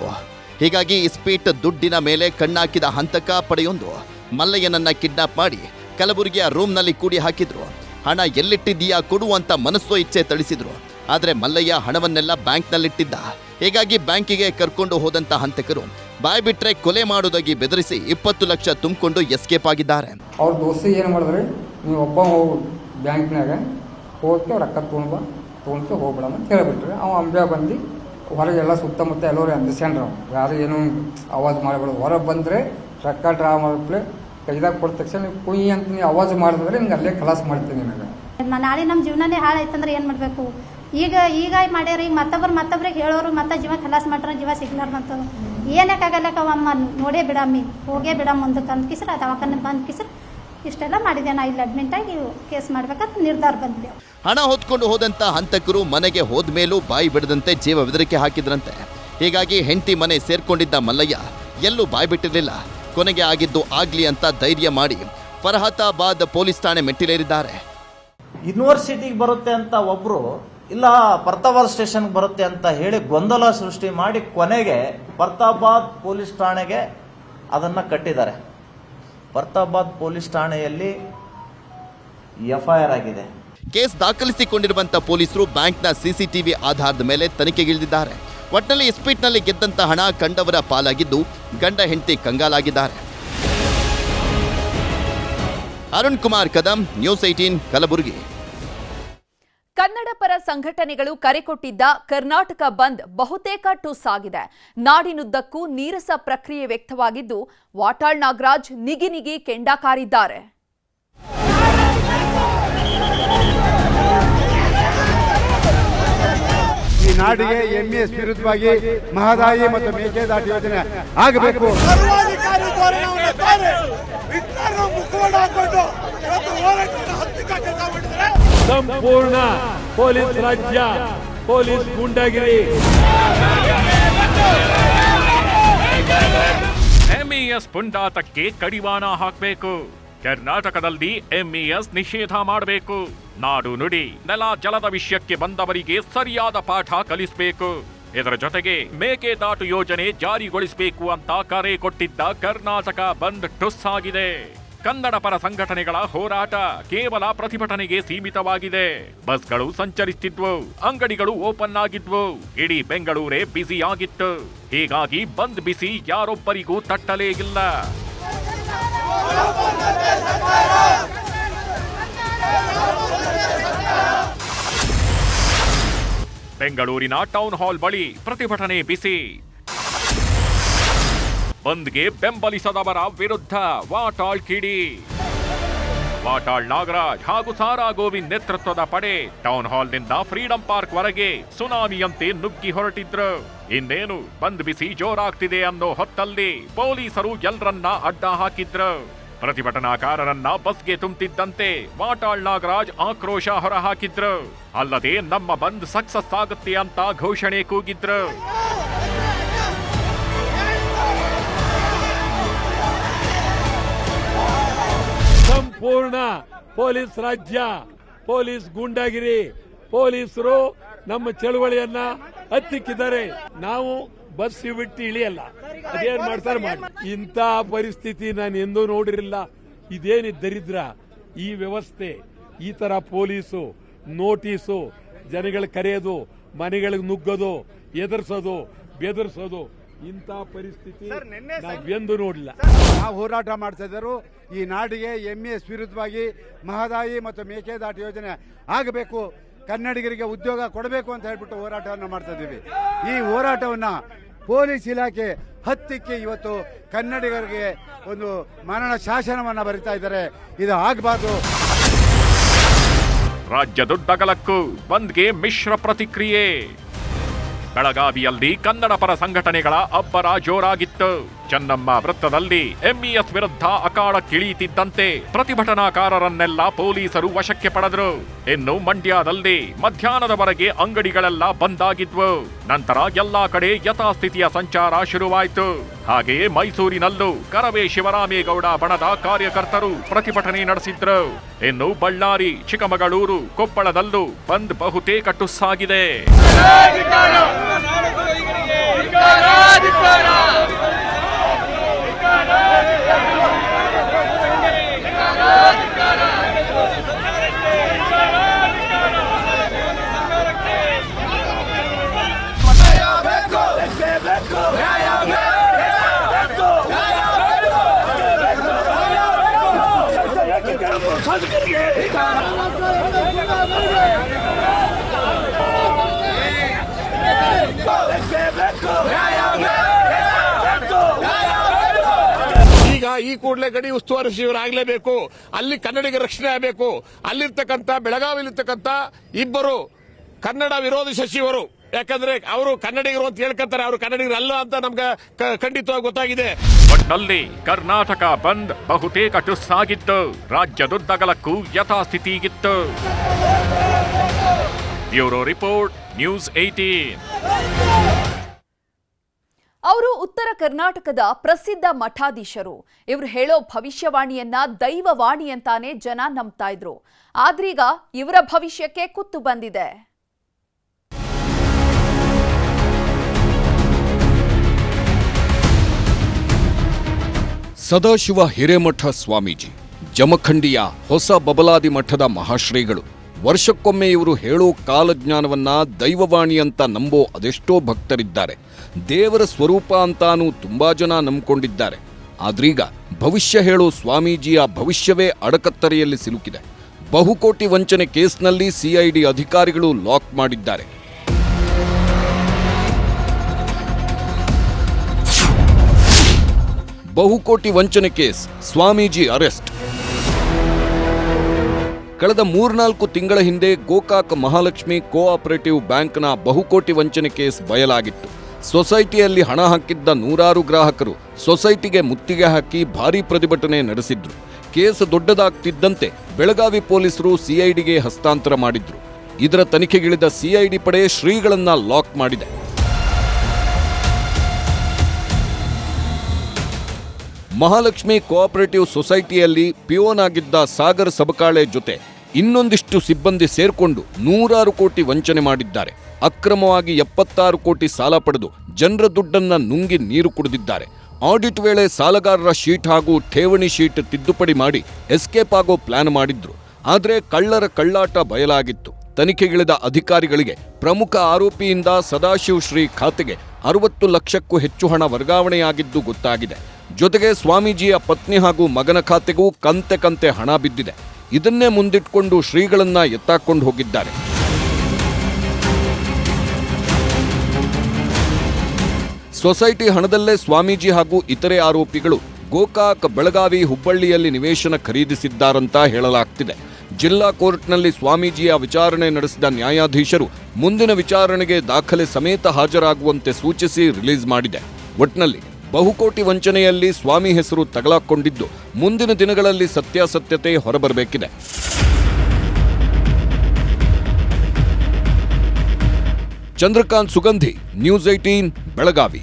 ಹೀಗಾಗಿ ಇಸ್ಪೀಟ್ ದುಡ್ಡಿನ ಮೇಲೆ ಕಣ್ಣಾಕಿದ ಹಂತಕ ಪಡೆಯೊಂದು ಮಲ್ಲಯ್ಯನನ್ನ ಕಿಡ್ನಾಪ್ ಮಾಡಿ ಕಲಬುರಗಿಯ ರೂಮ್ನಲ್ಲಿ ಕೂಡಿ ಹಾಕಿದ್ರು. ಹಣ ಎಲ್ಲಿಟ್ಟಿದ್ದೀಯಾ ಕೊಡು ಅಂತ ಮನಸ್ಸೋ ಇಚ್ಛೆ ತಿಳಿಸಿದ್ರು ಆದರೆ ಮಲ್ಲಯ್ಯ ಹಣವನ್ನೆಲ್ಲ ಬ್ಯಾಂಕ್ನಲ್ಲಿಟ್ಟಿದ್ದ. ಹೀಗಾಗಿ ಬ್ಯಾಂಕಿಗೆ ಕರ್ಕೊಂಡು ಹೋದಂತ ಹಂತಕರು ಬಾಯ್ ಬಿಟ್ರೆ ಕೊಲೆ ಮಾಡೋದಾಗಿ ಬೆದರಿಸಿ ಇಪ್ಪತ್ತು ಲಕ್ಷ ತುಂಬಿಕೊಂಡು ಎಸ್ಕೇಪ್ ಆಗಿದ್ದಾರೆ. ಅವ್ರ ದೋಸ್ತಿ ಏನು ಮಾಡಿದ್ರೆ? ನೀವು ಒಬ್ಬ ಹೋಗು ಬ್ಯಾಂಕ್ನಾಗ ಹೋಗ್ತೇವೆ ರೊಕ್ಕ ತೊಗೊಂಡ್ಬ ತೊಗೊಂಡು ಹೋಗ್ಬೇಡ ಅಂತ ಹೇಳ್ಬಿಟ್ರೆ. ಅವ ಅಂಬ್ಯಾ ಬಂದು ಹೊರಗೆಲ್ಲ ಸುತ್ತಮುತ್ತ ಎಲ್ಲರೂ ಅಂದಿಸ್ಕೊಂಡ್ರು ಅವ ಯಾರು ಏನು ಆವಾಜ್ ಮಾಡಬೇಡ. ಹೊರಗೆ ಬಂದರೆ ರೊಕ್ಕ ಡ್ರಾ ಮಾಡಿ ಕೈದಾಗ ಕೊಟ್ಟ ತಕ್ಷಣ ನೀವು ಕುಯ್ ಅಂತ ನೀವು ಆವಾಜ್ ಮಾಡಿದ್ರೆ ನಿಮ್ಗೆ ಅಲ್ಲೇ ಕಲಾಸ್ ಮಾಡ್ತೀನಿ ನಿಮಗೆ ನಾಳೆ ನಮ್ಮ ಜೀವನನೇ ಹಾಳಾಯ್ತಂದ್ರೆ ಏನು ಮಾಡಬೇಕು? ಈಗ ಈಗ ಮಾಡ್ಯಾರ ಈಗ ಮತ್ತೊಬ್ರು ಮತ್ತೊಬ್ರಿಗೆ ಹೇಳೋರು ಮತ್ತೆ ಜೀವ ಖಲಾಸ್ ಮಾಡ್ರ ಜೀವ ಸಿಗ್ಲಾರ್ದಂತ ಏನಕ್ಕಾಗಲ್ಲಕ್ಕ ಅಮ್ಮ? ನೋಡೇ ಬಿಡಮ್ಮಿ ಹೋಗೇ ಬಿಡ ಮುಂದಕ್ಕೆ ಅಂತ ಕಿಸ್ರ ದವಾಖಾನೆ ಬಂದು ಕಿಸ್ರ ಇಷ್ಟೆಲ್ಲ ಮಾಡಿದೆ ನಾ ಇಲ್ಲಿ ಅಡ್ಮಿಂಟ್ ಆಗಿ ಕೇಸ್ ಮಾಡ್ಬೇಕಂತ ನಿರ್ಧಾರ ಬಂದಿದೆ ಹಣ ಹೊತ್ಕೊಂಡು ಹೋದಂತ ಹಂತಕರು ಮನೆಗೆ ಹೋದ್ಮೇಲೂ ಬಾಯಿ ಬಿಡದಂತೆ ಜೀವ ಬೆದರಿಕೆ ಹಾಕಿದ್ರಂತೆ. ಹೀಗಾಗಿ ಹೆಂಡತಿ ಮನೆ ಸೇರ್ಕೊಂಡಿದ್ದ ಮಲ್ಲಯ್ಯ ಎಲ್ಲೂ ಬಾಯಿ ಬಿಟ್ಟಿರಲಿಲ್ಲ. ಕೊನೆಗೆ ಆಗಿದ್ದು ಆಗ್ಲಿ ಅಂತ ಧೈರ್ಯ ಮಾಡಿ ಫರ್ಹತಾಬಾದ್ ಪೊಲೀಸ್ ಠಾಣೆ ಮೆಟ್ಟಿಲೇರಿದ್ದಾರೆ. ಯೂನಿವರ್ಸಿಟಿಗೆ ಬರುತ್ತೆ ಅಂತ ಒಬ್ರು ಇಲ್ಲ ಪರ್ತಾಬಾದ್ ಸ್ಟೇಷನ್ಗೆ ಬರುತ್ತೆ ಅಂತ ಹೇಳಿ ಗೊಂದಲ ಸೃಷ್ಟಿ ಮಾಡಿ ಕೊನೆಗೆ ಪರ್ತಾಬಾದ್ ಪೊಲೀಸ್ ಠಾಣೆಗೆ ಅದನ್ನು ಕಟ್ಟಿದ್ದಾರೆ. ಪರ್ತಾಬಾದ್ ಪೊಲೀಸ್ ಠಾಣೆಯಲ್ಲಿ ಎಫ್ಐಆರ್ ಆಗಿದೆ. ಕೇಸ್ ದಾಖಲಿಸಿಕೊಂಡಿರುವಂತಹ ಪೊಲೀಸರು ಬ್ಯಾಂಕ್ನ ಸಿಸಿಟಿವಿ ಆಧಾರದ ಮೇಲೆ ತನಿಖೆಗಿಳಿದಿದ್ದಾರೆ. ಒಟ್ನಲ್ಲಿ ಇಸ್ಪೀಟ್ನಲ್ಲಿ ಗೆದ್ದಂತ ಹಣ ಕಂಡವರ ಪಾಲಾಗಿದ್ದು ಗಂಡ ಹೆಂಡತಿ ಕಂಗಾಲಾಗಿದ್ದಾರೆ. Arun Kumar Kadam, news eighteen Kalaburagi. Kannada ಪರ ಸಂಘಟನೆಗಳು ಕರೆ ಕೊಟ್ಟಿದ್ದ ಕರ್ನಾಟಕ ಬಂದ್ ಬಹುತೇಕ ಟುಸ್ ಆಗಿದೆ. ನಾಡಿನುದ್ದಕ್ಕೂ ನೀರಸ ಪ್ರಕ್ರಿಯೆ ವ್ಯಕ್ತವಾಗಿದ್ದು ವಾಟಾಳ್ ನಾಗರಾಜ್ ನಿಗಿ ನಿಗಿ ಕೆಂಡ ಕಾರಿದ್ದಾರೆ ಈ ನಾಡಿಗೆ ಎಂಇಎಸ್ ವಿರುದ್ಧವಾಗಿ ಮಹದಾಯಿ ಮತ್ತು ಮೇಕೆದಾಟು ಯೋಜನೆ ಆಗಬೇಕು. ಮುಖವಾಡ ಹಾಕೊಂಡು ಸಂಪೂರ್ಣ ಪೊಲೀಸ್ ರಾಜ್ಯ, ಪೊಲೀಸ್ ಗೂಂಡಾಗಿರಿ. ಎಂಇಎಸ್ ಪುಂಡಾಟಕ್ಕೆ ಕಡಿವಾಣ ಹಾಕಬೇಕು. ಕರ್ನಾಟಕದಲ್ಲಿ ಎಂಇಎಸ್ ನಿಷೇಧ ಮಾಡಬೇಕು. ನಾಡು ನುಡಿ, ನೆಲ ಜಲದ ವಿಷಯಕ್ಕೆ ಬಂದವರಿಗೆ ಸರಿಯಾದ ಪಾಠ ಕಲಿಸಬೇಕು. ಇದರ ಜೊತೆಗೆ ಮೇಕೆದಾಟು ಯೋಜನೆ ಜಾರಿಗೊಳಿಸಬೇಕು ಅಂತ ಕರೆ ಕೊಟ್ಟಿದ್ದ ಕರ್ನಾಟಕ ಬಂದ್ ಟುಸ್ ಆಗಿದೆ ಕನ್ನಡ ಪರ ಸಂಘಟನೆಗಳ ಹೋರಾಟ ಕೇವಲ ಪ್ರತಿಭಟನೆಗೆ ಸೀಮಿತವಾಗಿದೆ. ಬಸ್ಗಳು ಸಂಚರಿಸುತ್ತಿದ್ವು ಅಂಗಡಿಗಳು ಓಪನ್ ಆಗಿದ್ವು, ಇಡೀ ಬೆಂಗಳೂರೇ ಆಗಿತ್ತು. ಹೀಗಾಗಿ ಬಂದ್ ಬಿಸಿ ಯಾರೊಬ್ಬರಿಗೂ ತಟ್ಟಲೇ ಇಲ್ಲ. ಬೆಂಗಳೂರಿನ ಟೌನ್ ಹಾಲ್ ಬಳಿ ಪ್ರತಿಭಟನೆ ಬಿಸಿ ಬಂದ್ಗೆ ಬೆಂಬಲಿಸದವರ ವಿರುದ್ಧ ವಾಟಾಳ್ ಕಿಡಿ. ವಾಟಾಳ್ ನಾಗರಾಜ್ ಹಾಗೂ ಸಾರಾ ಗೋವಿಂದ್ ನೇತೃತ್ವದ ಪಡೆ ಟೌನ್ ಹಾಲ್ನಿಂದ ಫ್ರೀಡಂ ಪಾರ್ಕ್ ವರೆಗೆ ಸುನಾಮಿಯಂತೆ ನುಗ್ಗಿ ಹೊರಟಿದ್ರು. ಇನ್ನೇನು ಬಂದ್ ಬಿಸಿ ಜೋರಾಗ್ತಿದೆ ಅನ್ನೋ ಹೊತ್ತಲ್ಲಿ ಪೊಲೀಸರು ಎಲ್ರನ್ನ ಅಡ್ಡ ಹಾಕಿದ್ರು. ಪ್ರತಿಭಟನಾಕಾರರನ್ನ ಬಸ್ಗೆ ತುಂಬ್ತಿದ್ದಂತೆ ವಾಟಾಳ್ ನಾಗರಾಜ್ ಆಕ್ರೋಶ ಹೊರಹಾಕಿದ್ರು. ಅಲ್ಲದೆ ನಮ್ಮ ಬಂದ್ ಸಕ್ಸಸ್ ಆಗುತ್ತೆ ಅಂತ ಘೋಷಣೆ ಕೂಗಿದ್ರು. ಸಂಪೂರ್ಣ ಪೊಲೀಸ್ ರಾಜ್ಯ, ಪೊಲೀಸ್ ಗೂಂಡಾಗಿರಿ. ಪೊಲೀಸರು ನಮ್ಮ ಚಳವಳಿಯನ್ನ ಹತ್ತಿಕ್ಕಿದ್ದಾರೆ. ನಾವು ಬಸ್ ಬಿಟ್ಟು ಇಳಿಯಲ್ಲ. ಅದೇನ್ ಮಾಡ್ತಾರೆ ಮಾಡಿ. ಇಂಥ ಪರಿಸ್ಥಿತಿ ನಾನು ಎಂದೂ ನೋಡಿರಲಿಲ್ಲ. ಇದೇನು ದರಿದ್ರ ಈ ವ್ಯವಸ್ಥೆ. ಈ ತರ ಪೊಲೀಸು, ನೋಟಿಸು, ಜನಗಳ ಕರೆಯೋದು, ಮನೆಗಳಿಗೆ ನುಗ್ಗೋದು, ಎದುರಿಸೋದು, ಬೆದರ್ಸೋದು ಇಂಥ ಪರಿಸ್ಥಿತಿ ಎಂದು ನೋಡಿಲ್ಲ ನಾವು ಹೋರಾಟ ಮಾಡ್ತಾ ಇದ್ದರು. ಈ ನಾಡಿಗೆ ಎಂಇಎಸ್ ವಿರುದ್ಧವಾಗಿ ಮಹದಾಯಿ ಮತ್ತು ಮೇಕೆದಾಟು ಯೋಜನೆ ಆಗಬೇಕು. ಕನ್ನಡಿಗರಿಗೆ ಉದ್ಯೋಗ ಕೊಡಬೇಕು ಅಂತ ಹೇಳ್ಬಿಟ್ಟು ಹೋರಾಟವನ್ನು ಮಾಡ್ತಾ ಇದ್ದೀವಿ. ಈ ಹೋರಾಟವನ್ನ ಪೊಲೀಸ್ ಇಲಾಖೆ ಹತ್ತಿಕ್ಕೆ ಇವತ್ತು ಕನ್ನಡಿಗರಿಗೆ ಒಂದು ಮರಣ ಶಾಸನವನ್ನ ಬರಿತಾ ಇದ್ದಾರೆ. ಇದು ಆಗಬಾರ್ದು. ರಾಜ್ಯದುದ್ದಗಲಕ್ಕೂ ಬಂದ್ಗೆ ಮಿಶ್ರ ಪ್ರತಿಕ್ರಿಯೆ. ಬೆಳಗಾವಿಯಲ್ಲಿ ಕನ್ನಡ ಪರ ಸಂಘಟನೆಗಳ ಅಬ್ಬರ ಜೋರಾಗಿತ್ತು. ಚೆನ್ನಮ್ಮ ವೃತ್ತದಲ್ಲಿ ಎಂಇಎಸ್ ವಿರುದ್ಧ ಅಖಾಡಕ್ಕಿಳಿಯುತ್ತಿದ್ದಂತೆ ಪ್ರತಿಭಟನಾಕಾರರನ್ನೆಲ್ಲ ಪೊಲೀಸರು ವಶಕ್ಕೆ ಪಡೆದರು. ಇನ್ನು ಮಂಡ್ಯದಲ್ಲಿ ಮಧ್ಯಾಹ್ನದವರೆಗೆ ಅಂಗಡಿಗಳೆಲ್ಲ ಬಂದ್ ಆಗಿದ್ವು ನಂತರ ಎಲ್ಲಾ ಕಡೆ ಯಥಾಸ್ಥಿತಿಯ ಸಂಚಾರ ಶುರುವಾಯಿತು. ಹಾಗೆಯೇ ಮೈಸೂರಿನಲ್ಲೂ ಕರವೇ ಶಿವರಾಮೇಗೌಡ ಬಣದ ಕಾರ್ಯಕರ್ತರು ಪ್ರತಿಭಟನೆ ನಡೆಸಿದ್ರು. ಇನ್ನು ಬಳ್ಳಾರಿ, ಚಿಕ್ಕಮಗಳೂರು, ಕೊಪ್ಪಳದಲ್ಲೂ ಬಂದ್ ಬಹುತೇಕ ಟುಸ್ಸಾಗಿದೆ. ಈಗ ಈ ಕೂಡಲೇ ಗಡಿ ಉಸ್ತುವಾರಿ ಸಚಿವರಾಗಲೇಬೇಕು ಅಲ್ಲಿ ಕನ್ನಡಿಗ ರಕ್ಷಣೆ ಆಗಬೇಕು. ಅಲ್ಲಿರ್ತಕ್ಕಂಥ ಬೆಳಗಾವಿಲಿರ್ತಕ್ಕಂಥ ಇಬ್ಬರು ಕನ್ನಡ ವಿರೋಧಿ ಸಚಿವರು. ಯಾಕಂದ್ರೆ ಅವರು ಕನ್ನಡಿಗರು ಅಂತ ಹೇಳ್ಕೊಂತಾರೆ, ಅವರು ಕನ್ನಡಿಗರಲ್ಲ ಅಂತ ನಮ್ಗೆ ಖಂಡಿತವಾಗಿ ಗೊತ್ತಾಗಿದೆ. ಒಟ್ಟಲ್ಲಿ ಕರ್ನಾಟಕ ಬಂದ್ ಬಹುತೇಕ ಟುಸ್ಸಾಗಿತ್ತು ರಾಜ್ಯದುದ್ದಗಲಕ್ಕೂ ಯಥಾಸ್ಥಿತಿಗಿತ್ತು. ಬ್ಯೂರೋ ರಿಪೋರ್ಟ್, ನ್ಯೂಸ್ ಏಟೀನ್ ಅವರು ಉತ್ತರ ಕರ್ನಾಟಕದ ಪ್ರಸಿದ್ಧ ಮಠಾಧೀಶರು. ಇವರು ಹೇಳೋ ಭವಿಷ್ಯವಾಣಿಯನ್ನ ದೈವವಾಣಿ ಅಂತಾನೆ ಜನ ನಂಬ್ತಾ ಇದ್ರು. ಆದ್ರೀಗ ಇವರ ಭವಿಷ್ಯಕ್ಕೆ ಕುತ್ತು ಬಂದಿದೆ. ಸದಾಶಿವ ಹಿರೇಮಠ ಸ್ವಾಮೀಜಿ, ಜಮಖಂಡಿಯ ಹೊಸ ಬಬಲಾದಿ ಮಠದ ಮಹಾಶ್ರೀಗಳು. ವರ್ಷಕ್ಕೊಮ್ಮೆ ಇವರು ಹೇಳೋ ಕಾಲಜ್ಞಾನವನ್ನ ದೈವವಾಣಿ ಅಂತ ನಂಬೋ ಅದೆಷ್ಟೋ ಭಕ್ತರಿದ್ದಾರೆ. ದೇವರ ಸ್ವರೂಪ ಅಂತಾನೂ ತುಂಬಾ ಜನ ನಂಬ್ಕೊಂಡಿದ್ದಾರೆ. ಆದ್ರೀಗ ಭವಿಷ್ಯ ಹೇಳೋ ಸ್ವಾಮೀಜಿಯ ಭವಿಷ್ಯವೇ ಅಡಕತ್ತರೆಯಲ್ಲಿ ಸಿಲುಕಿದೆ. ಬಹುಕೋಟಿ ವಂಚನೆ ಕೇಸ್ನಲ್ಲಿ ಸಿಐಡಿ ಅಧಿಕಾರಿಗಳು ಲಾಕ್ ಮಾಡಿದ್ದಾರೆ. ಬಹುಕೋಟಿ ವಂಚನೆ ಕೇಸ್, ಸ್ವಾಮೀಜಿ ಅರೆಸ್ಟ್. ಕಳೆದ ಮೂರ್ನಾಲ್ಕು ತಿಂಗಳ ಹಿಂದೆ ಗೋಕಾಕ್ ಮಹಾಲಕ್ಷ್ಮಿ ಕೋಆಪರೇಟಿವ್ ಬ್ಯಾಂಕ್ನ ಬಹುಕೋಟಿ ವಂಚನೆ ಕೇಸ್ ಬಯಲಾಗಿತ್ತು. ಸೊಸೈಟಿಯಲ್ಲಿ ಹಣ ಹಾಕಿದ್ದ ನೂರಾರು ಗ್ರಾಹಕರು ಸೊಸೈಟಿಗೆ ಮುತ್ತಿಗೆ ಹಾಕಿ ಭಾರೀ ಪ್ರತಿಭಟನೆ ನಡೆಸಿದ್ರು. ಕೇಸ್ ದೊಡ್ಡದಾಗ್ತಿದ್ದಂತೆ ಬೆಳಗಾವಿ ಪೊಲೀಸರು ಸಿಐಡಿಗೆ ಹಸ್ತಾಂತರ ಮಾಡಿದ್ರು. ಇದರ ತನಿಖೆಗಿಳಿದ ಸಿಐಡಿ ಪಡೆ ಶ್ರೀಗಳನ್ನ ಲಾಕ್ ಮಾಡಿದೆ. ಮಹಾಲಕ್ಷ್ಮಿ ಕೋಆಪರೇಟಿವ್ ಸೊಸೈಟಿಯಲ್ಲಿ ಪಿಯೋನ್ ಆಗಿದ್ದ ಸಾಗರ್ ಸಬಕಾಳೆ ಜೊತೆ ಇನ್ನೊಂದಿಷ್ಟು ಸಿಬ್ಬಂದಿ ಸೇರ್ಕೊಂಡು ನೂರಾರು ಕೋಟಿ ವಂಚನೆ ಮಾಡಿದ್ದಾರೆ. ಅಕ್ರಮವಾಗಿ ಎಪ್ಪತ್ತಾರು ಕೋಟಿ ಸಾಲ ಪಡೆದು ಜನರ ದುಡ್ಡನ್ನ ನುಂಗಿ ನೀರು ಕುಡಿದಿದ್ದಾರೆ. ಆಡಿಟ್ ವೇಳೆ ಸಾಲಗಾರರ ಶೀಟ್ ಹಾಗೂ ಠೇವಣಿ ಶೀಟ್ ತಿದ್ದುಪಡಿ ಮಾಡಿ ಎಸ್ಕೇಪ್ ಆಗೋ ಪ್ಲಾನ್ ಮಾಡಿದ್ರು. ಆದರೆ ಕಳ್ಳರ ಕಳ್ಳಾಟ ಬಯಲಾಗಿತ್ತು. ತನಿಖೆಗಿಳಿದ ಅಧಿಕಾರಿಗಳಿಗೆ ಪ್ರಮುಖ ಆರೋಪಿಯಿಂದ ಸದಾಶಿವ ಶ್ರೀ ಖಾತೆಗೆ ಅರವತ್ತು ಲಕ್ಷಕ್ಕೂ ಹೆಚ್ಚು ಹಣ ವರ್ಗಾವಣೆಯಾಗಿದ್ದು ಗೊತ್ತಾಗಿದೆ. ಜೊತೆಗೆ ಸ್ವಾಮೀಜಿಯ ಪತ್ನಿ ಹಾಗೂ ಮಗನ ಖಾತೆಗೂ ಕಂತೆ ಕಂತೆ ಹಣ ಬಿದ್ದಿದೆ. ಇದನ್ನೇ ಮುಂದಿಟ್ಕೊಂಡು ಶ್ರೀಗಳನ್ನ ಎತ್ತಾಕೊಂಡು ಹೋಗಿದ್ದಾರೆ. ಸೊಸೈಟಿ ಹಣದಲ್ಲೇ ಸ್ವಾಮೀಜಿ ಹಾಗೂ ಇತರೆ ಆರೋಪಿಗಳು ಗೋಕಾಕ್ ಬೆಳಗಾವಿ ಹುಬ್ಬಳ್ಳಿಯಲ್ಲಿ ನಿವೇಶನ ಖರೀದಿಸಿದ್ದಾರಂತ ಹೇಳಲಾಗ್ತಿದೆ. ಜಿಲ್ಲಾ ಕೋರ್ಟ್ನಲ್ಲಿ ಸ್ವಾಮೀಜಿಯ ವಿಚಾರಣೆ ನಡೆಸಿದ ನ್ಯಾಯಾಧೀಶರು ಮುಂದಿನ ವಿಚಾರಣೆಗೆ ದಾಖಲೆ ಸಮೇತ ಹಾಜರಾಗುವಂತೆ ಸೂಚಿಸಿ ರಿಲೀಸ್ ಮಾಡಿದೆ. ಒಟ್ನಲ್ಲಿ ಬಹುಕೋಟಿ ವಂಚನೆಯಲ್ಲಿ ಸ್ವಾಮಿ ಹೆಸರು ತಗಲಾಕೊಂಡಿದ್ದು ಮುಂದಿನ ದಿನಗಳಲ್ಲಿ ಸತ್ಯಾಸತ್ಯತೆ ಹೊರಬರಬೇಕಿದೆ. Chandrakant Sugandhi, news eighteen Belagavi.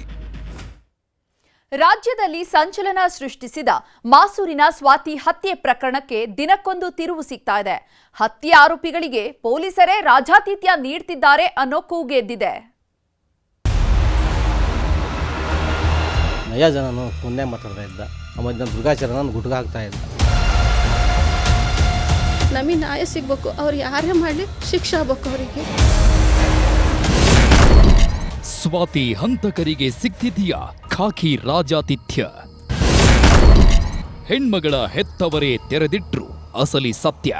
ರಾಜ್ಯದಲ್ಲಿ ಸಂಚಲನ ಸೃಷ್ಟಿಸಿದ ಮಾಸೂರಿನ ಸ್ವಾತಿ ಹತ್ಯೆ ಪ್ರಕರಣಕ್ಕೆ ದಿನಕ್ಕೊಂದು ತಿರುವು ಸಿಗ್ತಾ ಇದೆ. ಹತ್ಯೆ ಆರೋಪಿಗಳಿಗೆ ಪೊಲೀಸರೇ ರಾಜಾತಿಥ್ಯ ನೀಡ್ತಿದ್ದಾರೆ ಅನ್ನೋ ಕೂಗೆದ್ದಿದೆ ನಯ ಜನನು ಮಾತಾಡ್ತಾ ಇದ್ದ. ಆಮೇಲೆ ದುರ್ಗಾಚರಣ ಗುಟ್ಗ ಹಾಕ್ತಾ ಇದ್ದ. ನಮಗೆ ನ್ಯಾಯ ಸಿಗ್ಬೇಕು. ಅವ್ರು ಯಾರೇ ಮಾಡಲಿ ಶಿಕ್ಷೆ ಆಗ್ಬೇಕು ಅವರಿಗೆ. ಸ್ವಾತಿ ಹಂತಕರಿಗೆ ಸಿಕ್ತಿದೆಯಾ ಖಾಕಿ ರಾಜಾತಿಥ್ಯ. ಹೆಣ್ಮಗಳ ಹೆತ್ತವರೇ ತೆರೆದಿಟ್ರು ಅಸಲಿ ಸತ್ಯ.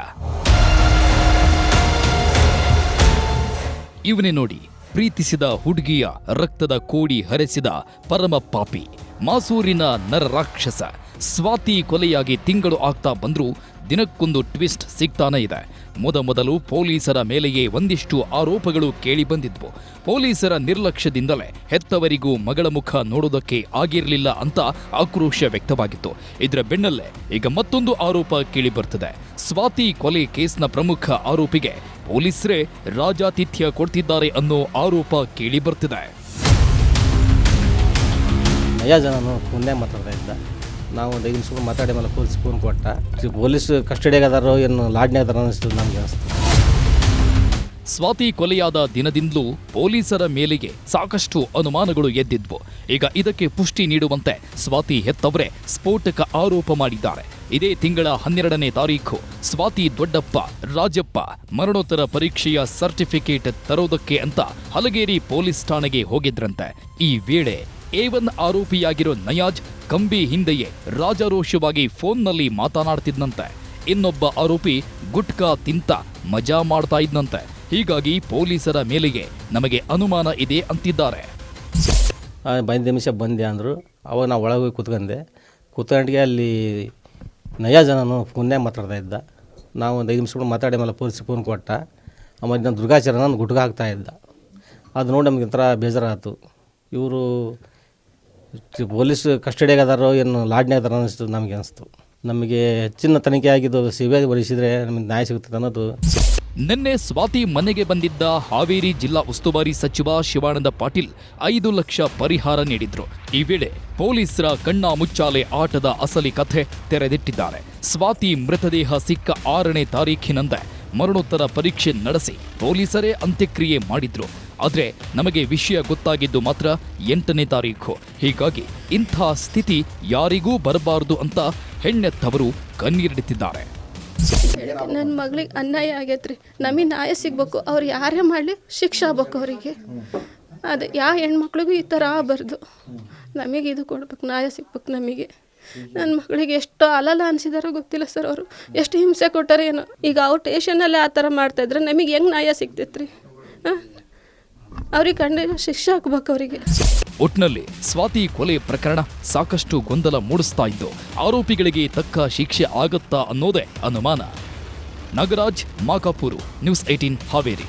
ಇವನೇ ನೋಡಿ ಪ್ರೀತಿಸಿದ ಹುಡುಗಿಯ ರಕ್ತದ ಕೋಡಿ ಹರಿಸಿದ ಪರಮ ಪಾಪಿ, ಮಾಸೂರಿನ ನರರಾಕ್ಷಸ. ಸ್ವಾತಿ ಕೊಲೆಯಾಗಿ ತಿಂಗಳು ಆಗ್ತಾ ಬಂದ್ರೂ ದಿನಕ್ಕೊಂದು ಟ್ವಿಸ್ಟ್ ಸಿಗ್ತಾನೇ ಇದೆ. ಮೊದ ಮೊದಲು ಪೊಲೀಸರ ಮೇಲೆಯೇ ಒಂದಿಷ್ಟು ಆರೋಪಗಳು ಕೇಳಿಬಂದಿದ್ವು ಪೊಲೀಸರ ನಿರ್ಲಕ್ಷ್ಯದಿಂದಲೇ ಹೆತ್ತವರಿಗೂ ಮಗಳ ಮುಖ ನೋಡೋದಕ್ಕೆ ಆಗಿರಲಿಲ್ಲ ಅಂತ ಆಕ್ರೋಶ ವ್ಯಕ್ತವಾಗಿತ್ತು. ಇದರ ಬೆನ್ನಲ್ಲೇ ಈಗ ಮತ್ತೊಂದು ಆರೋಪ ಕೇಳಿಬರ್ತದೆ ಸ್ವಾತಿ ಕೊಲೆ ಕೇಸ್ನ ಪ್ರಮುಖ ಆರೋಪಿಗೆ ಪೊಲೀಸರೇ ರಾಜಾತಿಥ್ಯ ಕೊಡ್ತಿದ್ದಾರೆ ಅನ್ನೋ ಆರೋಪ ಕೇಳಿಬರ್ತಿದೆ ಬರ್ತಿದೆ. ಜನನು ಫೋನ್ಯಾಗ ಮಾತಾಡ್ತಾ ಇದ್ದ. ನಾವು ಒಂದು ಐದು ನಿಮಿಷ ಮಾತಾಡಿ ಮೇಲೆ ಪೊಲೀಸ್ ಫೋನ್ ಕೊಟ್ಟ. ಪೊಲೀಸ್ ಕಸ್ಟಡಿಯಾಗ ಅದಾರೋ ಏನು ಲಾಡ್ನ್ಯಾಗ ಅದಾರ ಅನಿಸ್ತು ನಮ್ಗೆ ಸ್ವಾತಿ ಕೊಲೆಯಾದ ದಿನದಿಂದಲೂ ಪೊಲೀಸರ ಮೇಲಿಗೆ ಸಾಕಷ್ಟು ಅನುಮಾನಗಳು ಎದ್ದಿದ್ವು. ಈಗ ಇದಕ್ಕೆ ಪುಷ್ಟಿ ನೀಡುವಂತೆ ಸ್ವಾತಿ ಹೆತ್ತವರೇ ಸ್ಫೋಟಕ ಆರೋಪ ಮಾಡಿದ್ದಾರೆ. ಇದೇ ತಿಂಗಳ ಹನ್ನೆರಡನೇ ತಾರೀಖು ಸ್ವಾತಿ ದೊಡ್ಡಪ್ಪ, ರಾಜಪ್ಪ ಮರಣೋತ್ತರ ಪರೀಕ್ಷೆಯ ಸರ್ಟಿಫಿಕೇಟ್ ತರೋದಕ್ಕೆ ಅಂತ ಹಲಗೇರಿ ಪೊಲೀಸ್ ಠಾಣೆಗೆ ಹೋಗಿದ್ರಂತೆ. ಈ ವೇಳೆ ಎ ಒನ್ ಆರೋಪಿಯಾಗಿರೋ ನಯಾಜ್ ಕಂಬಿ ಹಿಂದೆಯೇ ರಾಜಾರೋಷವಾಗಿ ಫೋನ್ನಲ್ಲಿ ಮಾತನಾಡ್ತಿದ್ನಂತೆ. ಇನ್ನೊಬ್ಬ ಆರೋಪಿ ಗುಟ್ಕಾ ತಿಂತ ಮಜಾ ಮಾಡ್ತಾ ಇದ್ನಂತೆ. ಹೀಗಾಗಿ ಪೊಲೀಸರ ಮೇಲೆಯೇ ನಮಗೆ ಅನುಮಾನ ಇದೆ ಅಂತಿದ್ದಾರೆ. ಬಂದ ನಿಮಿಷ ಬಂದೆ ಅಂದರು. ಅವಾಗ ನಾವು ಒಳಗೆ ಹೋಗಿ ಕೂತ್ಕೊಂಡೆ. ಕೂತ್ಕೊಂಡಿಗೆ ಅಲ್ಲಿ ನಯಾಜ್ ನಾನು ಫೋನ್ಯಾಗ ಮಾತಾಡ್ತಾ ಇದ್ದ. ನಾವು ಒಂದು ಐದು ನಿಮಿಷ ಮಾತಾಡಿ ಮೇಲೆ ಪೊಲೀಸ್ ಫೋನ್ ಕೊಟ್ಟ. ಆಮೇಲೆ ನಾನು ದುರ್ಗಾಚಾರ ನಾನು ಗುಟ್ಕ ಹಾಕ್ತಾ ಇದ್ದ. ಅದು ನೋಡಿ ನಮಗೆ ಒಂಥರ ಬೇಜಾರಾಯಿತು. ಇವರು ಪೊಲೀಸ್ ಕಸ್ಟಡಿಯಾಗ ಅದಾರೋ ಏನು ಲಾಡ್ನ್ಯಾಗ ಅದಾರ ಅನಿಸ್ತು ನಮಗೆ ಅನಿಸ್ತು ನಮಗೆ ಹೆಚ್ಚಿನ ತನಿಖೆ ಆಗಿದ್ದು ಸಿ ಬಿ ಐ ನಮಗೆ ನ್ಯಾಯ ಸಿಗುತ್ತದೆ ಅನ್ನೋದು. ನಿನ್ನೆ ಸ್ವಾತಿ ಮನೆಗೆ ಬಂದಿದ್ದ ಹಾವೇರಿ ಜಿಲ್ಲಾ ಉಸ್ತುವಾರಿ ಸಚಿವ ಶಿವಾನಂದ ಪಾಟೀಲ್ ಐದು ಲಕ್ಷ ಪರಿಹಾರ ನೀಡಿದ್ರು. ಈ ವೇಳೆ ಪೊಲೀಸರ ಕಣ್ಣ ಮುಚ್ಚಾಲೆ ಆಟದ ಅಸಲಿ ಕಥೆ ತೆರೆದಿಟ್ಟಿದ್ದಾರೆ. ಸ್ವಾತಿ ಮೃತದೇಹ ಸಿಕ್ಕ ಆರನೇ ತಾರೀಖಿನಂದೇ ಮರಣೋತ್ತರ ಪರೀಕ್ಷೆ ನಡೆಸಿ ಪೊಲೀಸರೇ ಅಂತ್ಯಕ್ರಿಯೆ ಮಾಡಿದ್ರು. ಆದ್ರೆ ನಮಗೆ ವಿಷಯ ಗೊತ್ತಾಗಿದ್ದು ಮಾತ್ರ ಎಂಟನೇ ತಾರೀಖು. ಹೀಗಾಗಿ ಇಂಥ ಸ್ಥಿತಿ ಯಾರಿಗೂ ಬರಬಾರದು ಅಂತ ಹೆಣ್ಣೆತ್ತವರು ಕಣ್ಣೀರಿಡುತ್ತಿದ್ದಾರೆ. ನನ್ನ ಮಗಳಿಗೆ ಅನ್ಯಾಯ ಆಗೈತ್ರಿ. ನಮಗೆ ನ್ಯಾಯ ಸಿಗ್ಬೇಕು. ಅವ್ರು ಯಾರೇ ಮಾಡಲಿ ಶಿಕ್ಷೆ ಆಗ್ಬೇಕು ಅವರಿಗೆ. ಅದು ಯಾವ ಹೆಣ್ಮಕ್ಳಿಗೂ ಈ ಥರ ಆಗಬಾರ್ದು. ನಮಗೆ ಇದು ಕೊಡ್ಬೇಕು, ನ್ಯಾಯ ಸಿಗ್ಬೇಕು ನಮಗೆ. ನನ್ನ ಮಗಳಿಗೆ ಎಷ್ಟು ಅಲಲ ಅನಿಸಿದಾರೋ ಗೊತ್ತಿಲ್ಲ ಸರ್ ಅವರು. ಎಷ್ಟು ಹಿಂಸೆ ಕೊಟ್ಟಾರೆ ಏನೋ. ಈಗ ಅವ್ರು ಟೇಷನಲ್ಲೇ ಆ ಥರ ಮಾಡ್ತಾಯಿದ್ರೆ ನಮಗೆ ಹೆಂಗೆ ನ್ಯಾಯ ಸಿಗ್ತೈತ್ರಿ? ಹಾಂ? ಅವ್ರಿಗೆ ಕಂಡ ಶಿಕ್ಷೆ ಹಾಕ್ಬೇಕು ಅವರಿಗೆ. ಒಟ್ನಲ್ಲಿ ಸ್ವಾತಿ ಕೊಲೆ ಪ್ರಕರಣ ಸಾಕಷ್ಟು ಗೊಂದಲ ಮೂಡಿಸ್ತಾ ಇದ್ದು ಆರೋಪಿಗಳಿಗೆ ತಕ್ಕ ಶಿಕ್ಷೆ ಆಗತ್ತಾ ಅನ್ನೋದೇ ಅನುಮಾನ. Nagaraj Makapuru news eighteen Haveri.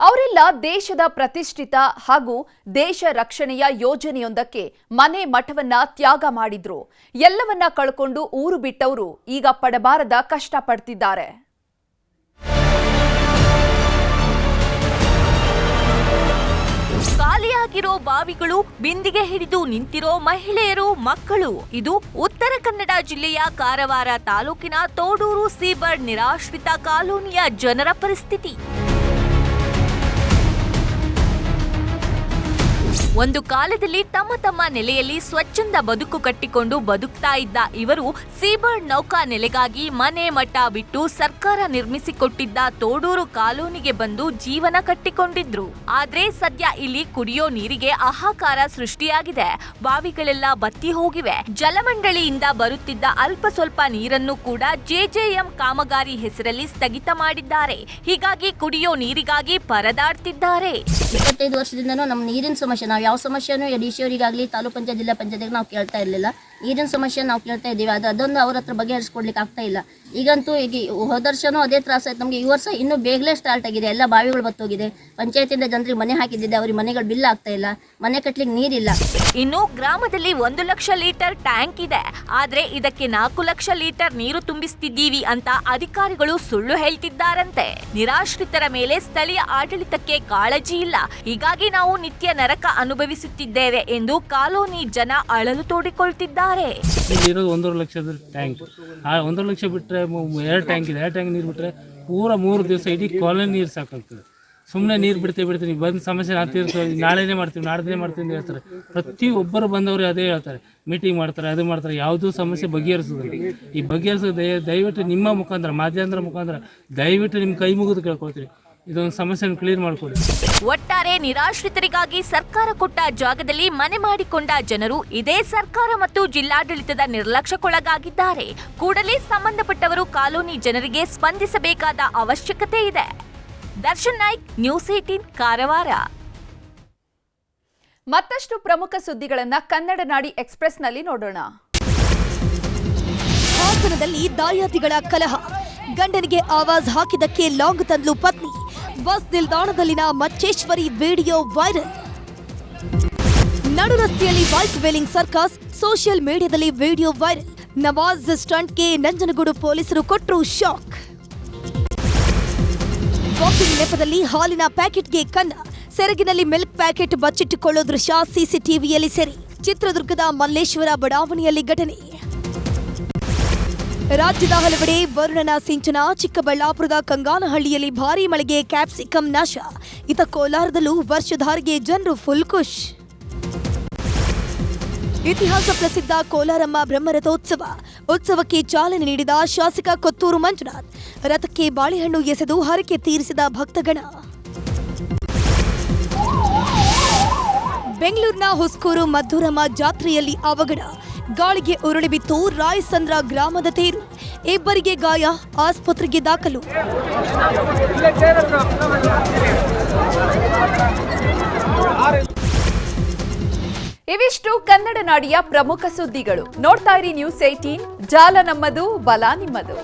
ಅವರೆಲ್ಲ ದೇಶದ ಪ್ರತಿಷ್ಠಿತ ಹಾಗೂ ದೇಶ ರಕ್ಷಣೆಯ ಯೋಜನೆಯೊಂದಕ್ಕೆ ಮನೆ ಮಠವನ್ನ ತ್ಯಾಗ ಮಾಡಿದ್ರು. ಎಲ್ಲವನ್ನ ಕಳ್ಕೊಂಡು ಊರು ಬಿಟ್ಟವರು ಈಗ ಪಡಬಾರದ ಕಷ್ಟ ಪಡ್ತಿದ್ದಾರೆ ಖಾಲಿಯಾಗಿರೋ ಬಾವಿಗಳು ಬಿಂದಿಗೆ ಹಿಡಿದು ನಿಂತಿರೋ ಮಹಿಳೆಯರು, ಮಕ್ಕಳು. ಇದು ಉತ್ತರ ಕನ್ನಡ ಜಿಲ್ಲೆಯ ಕಾರವಾರ ತಾಲೂಕಿನ ತೋಡೂರು ಸೀಬರ್ಡ್ ನಿರಾಶ್ರಿತ ಕಾಲೋನಿಯ ಜನರ ಪರಿಸ್ಥಿತಿ. ಒಂದು ಕಾಲದಲ್ಲಿ ತಮ್ಮ ತಮ್ಮ ನೆಲೆಯಲ್ಲಿ ಸ್ವಚ್ಛಂದ ಬದುಕು ಕಟ್ಟಿಕೊಂಡು ಬದುಕ್ತಾ ಇದ್ದ ಇವರು ಸೀಬರ್ಡ್ ನೌಕಾ ನೆಲೆಗಾಗಿ ಮನೆ ಮಠ ಬಿಟ್ಟು ಸರ್ಕಾರ ನಿರ್ಮಿಸಿಕೊಟ್ಟಿದ್ದ ತೋಡೂರು ಕಾಲೋನಿಗೆ ಬಂದು ಜೀವನ ಕಟ್ಟಿಕೊಂಡಿದ್ರು. ಆದ್ರೆ ಸದ್ಯ ಇಲ್ಲಿ ಕುಡಿಯೋ ನೀರಿಗೆ ಹಾಹಾಕಾರ ಸೃಷ್ಟಿಯಾಗಿದೆ. ಬಾವಿಗಳೆಲ್ಲ ಬತ್ತಿ ಹೋಗಿವೆ. ಜಲಮಂಡಳಿಯಿಂದ ಬರುತ್ತಿದ್ದ ಅಲ್ಪ ಸ್ವಲ್ಪ ನೀರನ್ನು ಕೂಡ ಜೆಜೆಎಂ ಕಾಮಗಾರಿ ಹೆಸರಲ್ಲಿ ಸ್ಥಗಿತ ಮಾಡಿದ್ದಾರೆ. ಹೀಗಾಗಿ ಕುಡಿಯೋ ನೀರಿಗಾಗಿ ಪರದಾಡ್ತಿದ್ದಾರೆ. ಇಪ್ಪತ್ತೈದು ವರ್ಷದಿಂದ ನಮ್ಮ ನೀರಿನ ಸಮಸ್ಯೆ ನಾವು ಯಾವ ಸಮಸ್ಯೆನೂ ಡಿ ಸಿ ಅವರಿಗಾಗಲಿ ತಾಲೂಕು ಪಂಚಾಯತ್ ಜಿಲ್ಲಾ ಪಂಚಾಯತ್ಗೆ ನಾವು ಕೇಳ್ತಾ ಇರಲಿಲ್ಲ. ನೀರಿನ ಸಮಸ್ಯೆ ನಾವು ಕೇಳ್ತಾ ಇದ್ದೀವಿ. ಅದು ಅದೊಂದು ಅವ್ರ ಹತ್ರ ಬಗೆಹರಿಸ್ಕೊಡ್ಲಿಕ್ಕೆ ಆಗ್ತಾ ಇಲ್ಲ. ಈಗಂತೂ ಈಗ ಹೋದ ವರ್ಷನೂ ಅದೇ ತ್ರಾಸ ಆಯ್ತು. ನಮಗೆ ಈ ವರ್ಷ ಇನ್ನೂ ಬೇಗಲೇ ಸ್ಟಾರ್ಟ್ ಆಗಿದೆ. ಎಲ್ಲ ಬಾವಿಗಳು ಬತ್ತೋಗಿದೆ. ಪಂಚಾಯತಿಯಿಂದ ಜನರಿಗೆ ಮನೆ ಹಾಕಿದ್ದಿದೆ. ಅವ್ರಿಗೆ ಮನೆಗಳು ಬಿಲ್ ಆಗ್ತಾ ಇಲ್ಲ. ಮನೆ ಕಟ್ಟಲಿಕ್ಕೆ ನೀರಿಲ್ಲ. ಇನ್ನು ಗ್ರಾಮದಲ್ಲಿ ಒಂದು ಲಕ್ಷ ಲೀಟರ್ ಟ್ಯಾಂಕ್ ಇದೆ. ಆದರೆ ಇದಕ್ಕೆ ನಾಲ್ಕು ಲಕ್ಷ ಲೀಟರ್ ನೀರು ತುಂಬಿಸ್ತಿದ್ದೀವಿ ಅಂತ ಅಧಿಕಾರಿಗಳು ಸುಳ್ಳು ಹೇಳ್ತಿದ್ದಾರಂತೆ. ನಿರಾಶ್ರಿತರ ಮೇಲೆ ಸ್ಥಳೀಯ ಆಡಳಿತಕ್ಕೆ ಕಾಳಜಿ ಇಲ್ಲ. ಹೀಗಾಗಿ ನಾವು ನಿತ್ಯ ನರಕ ಅನುಭವಿಸುತ್ತಿದ್ದೇವೆ ಎಂದು ಕಾಲೋನಿ ಜನ ಅಳಲು ತೋಡಿಕೊಳ್ತಿದ್ದಾರೆ. ಇಲ್ಲಿರೋದು ಒಂದೂವರೆ ಲಕ್ಷದ ಟ್ಯಾಂಕ್. ಆ ಒಂದೂವರೆ ಲಕ್ಷ ಬಿಟ್ಟರೆ ಎರಡು ಟ್ಯಾಂಕ್ ಇದೆ. ಎರಡು ಟ್ಯಾಂಕ್ ನೀರು ಬಿಟ್ಟರೆ ಪೂರ ಮೂರು ದಿವಸ ಇಡೀ ಕಾಲೋನಿ ನೀರು ಸಾಕಾಗ್ತದೆ. ಸುಮ್ಮನೆ ನೀರು ಬಿಡ್ತೇವೆ ಬಿಡ್ತೀನಿ ಬಂದು ಸಮಸ್ಯೆ ನಾವು ತೀರ್ತೀವಿ ನಾಳೆನೇ ಮಾಡ್ತೀವಿ ನಾಡ್ದೇ ಮಾಡ್ತೀವಿ ಅಂತ ಹೇಳ್ತಾರೆ. ಪ್ರತಿ ಒಬ್ಬರು ಬಂದವರು ಅದೇ ಹೇಳ್ತಾರೆ. ಮೀಟಿಂಗ್ ಮಾಡ್ತಾರೆ, ಅದು ಮಾಡ್ತಾರೆ. ಯಾವುದೂ ಸಮಸ್ಯೆ ಬಗೆಹರಿಸೋದಿಲ್ಲ. ಈ ಬಗೆಹರಿಸೋದು ದಯ ದಯವಿಟ್ಟು ನಿಮ್ಮ ಮುಖಾಂತರ ಮಾಧ್ಯಮದ ಮುಖಾಂತರ ದಯವಿಟ್ಟು ನಿಮ್ಮ ಕೈ ಮುಗಿದು ಕೇಳ್ಕೊಳ್ತೀವಿ ಇದೊಂದು ಸಮಸ್ಯೆಯನ್ನು ಕ್ಲಿಯರ್ ಮಾಡಿಕೊಡಿ. ಒಟ್ಟಾರೆ ನಿರಾಶ್ರಿತರಿಗಾಗಿ ಸರ್ಕಾರ ಕೊಟ್ಟ ಜಾಗದಲ್ಲಿ ಮನೆ ಮಾಡಿಕೊಂಡ ಜನರು ಇದೇ ಸರ್ಕಾರ ಮತ್ತು ಜಿಲ್ಲಾಡಳಿತದ ನಿರ್ಲಕ್ಷ್ಯಕ್ಕೊಳಗಾಗಿದ್ದಾರೆ. ಕೂಡಲೇ ಸಂಬಂಧಪಟ್ಟವರು ಕಾಲೋನಿ ಜನರಿಗೆ ಸ್ಪಂದಿಸಬೇಕಾದ ಅವಶ್ಯಕತೆ ಇದೆ. Darshan Naik news eighteen Karwar. ಮತ್ತಷ್ಟು ಪ್ರಮುಖ ಸುದ್ದಿಗಳನ್ನ ಕನ್ನಡ ನಾಡಿ ಎಕ್ಸ್ಪ್ರೆಸ್ನಲ್ಲಿ ನೋಡೋಣ. ಹಾಸನದಲ್ಲಿ ದಾಯಾದಿಗಳ ಕಲಹ. ಗಂಡನಿಗೆ ಆವಾಜ್ ಹಾಕಿದಕ್ಕೆ ಲಾಂಗ್ ತಂದ್ಲು ಪತ್ನಿ. ಬಸ್ ನಿಲ್ದಾಣದಲ್ಲಿನ ಮಚ್ಚೇಶ್ವರಿ ವಿಡಿಯೋ ವೈರಲ್. ನಡು ರಸ್ತೆಯಲ್ಲಿ ಬೈಕ್ ವೇಲಿಂಗ್ ಸರ್ಕಸ್ ಸೋಷಿಯಲ್ ಮೀಡಿಯಾದಲ್ಲಿ ವಿಡಿಯೋ ವೈರಲ್. ನವಾಜ್ ಸ್ಟಂಟ್ಗೆ ನಂಜನಗೂಡು ಪೊಲೀಸರು ಕೊಟ್ಟರು ಶಾಕ್. ವಾಕಿಂಗ್ ನೆಪದಲ್ಲಿ ಹಾಲಿನ ಪ್ಯಾಕೆಟ್ಗೆ ಕನ್ನ. ಸೆರಗಿನಲ್ಲಿ ಮಿಲ್ಕ್ ಪ್ಯಾಕೆಟ್ ಬಚ್ಚಿಟ್ಟುಕೊಳ್ಳೋ ದೃಶ್ಯ ಸಿಸಿಟಿವಿಯಲ್ಲಿ ಸೆರೆ. ಚಿತ್ರದುರ್ಗದ ಮಲ್ಲೇಶ್ವರ ಬಡಾವಣೆಯಲ್ಲಿ ಘಟನೆ. ರಾಜ್ಯದ ಹಲವೆಡೆ ವರುಣನ ಸಿಂಚನ, ಚಿಕ್ಕಬಳ್ಳಾಪುರದ ಕಂಗಾನಹಳ್ಳಿಯಲ್ಲಿ ಭಾರಿ ಮಳೆಗೆ ಕ್ಯಾಪ್ಸಿಕಂ ನಾಶ. ಇತ ಕೋಲಾರದಲ್ಲೂ ವರ್ಷಧಾರಿಗೆ ಜನರು ಫುಲ್ ಖುಷ್ ಇತಿಹಾಸ ಪ್ರಸಿದ್ಧ ಕೋಲಾರಮ್ಮ ಬ್ರಹ್ಮರಥೋತ್ಸವ. ಉತ್ಸವಕ್ಕೆ ಚಾಲನೆ ನೀಡಿದ ಶಾಸಕ ಕೊತ್ತೂರು ಮಂಜುನಾಥ್. ರಥಕ್ಕೆ ಬಾಳೆಹಣ್ಣು ಎಸೆದು ಹರಕೆ ತೀರಿಸಿದ ಭಕ್ತಗಣ. ಬೆಂಗಳೂರಿನ ಹುಸ್ಕೂರು ಮಧುರಮ್ಮ ಜಾತ್ರೆಯಲ್ಲಿ ಅವಘಡ. ಗಾಳಿಗೆ ಉರುಳಿ ಬಿತ್ತು ರಾಯಸಂದ್ರ ಗ್ರಾಮದ ತೇರು. ಇಬ್ಬರಿಗೆ ಗಾಯ, ಆಸ್ಪತ್ರೆಗೆ ದಾಖಲು. ಇವಿಷ್ಟು ಕನ್ನಡ ನಾಡಿಯ ಪ್ರಮುಖ ಸುದ್ದಿಗಳು. ನೋಡ್ತಾ ಇರಿ ನ್ಯೂಸ್ ಏಟೀನ್ ಜಾಲ ನಮ್ಮದು, ಬಲ ನಿಮ್ಮದು.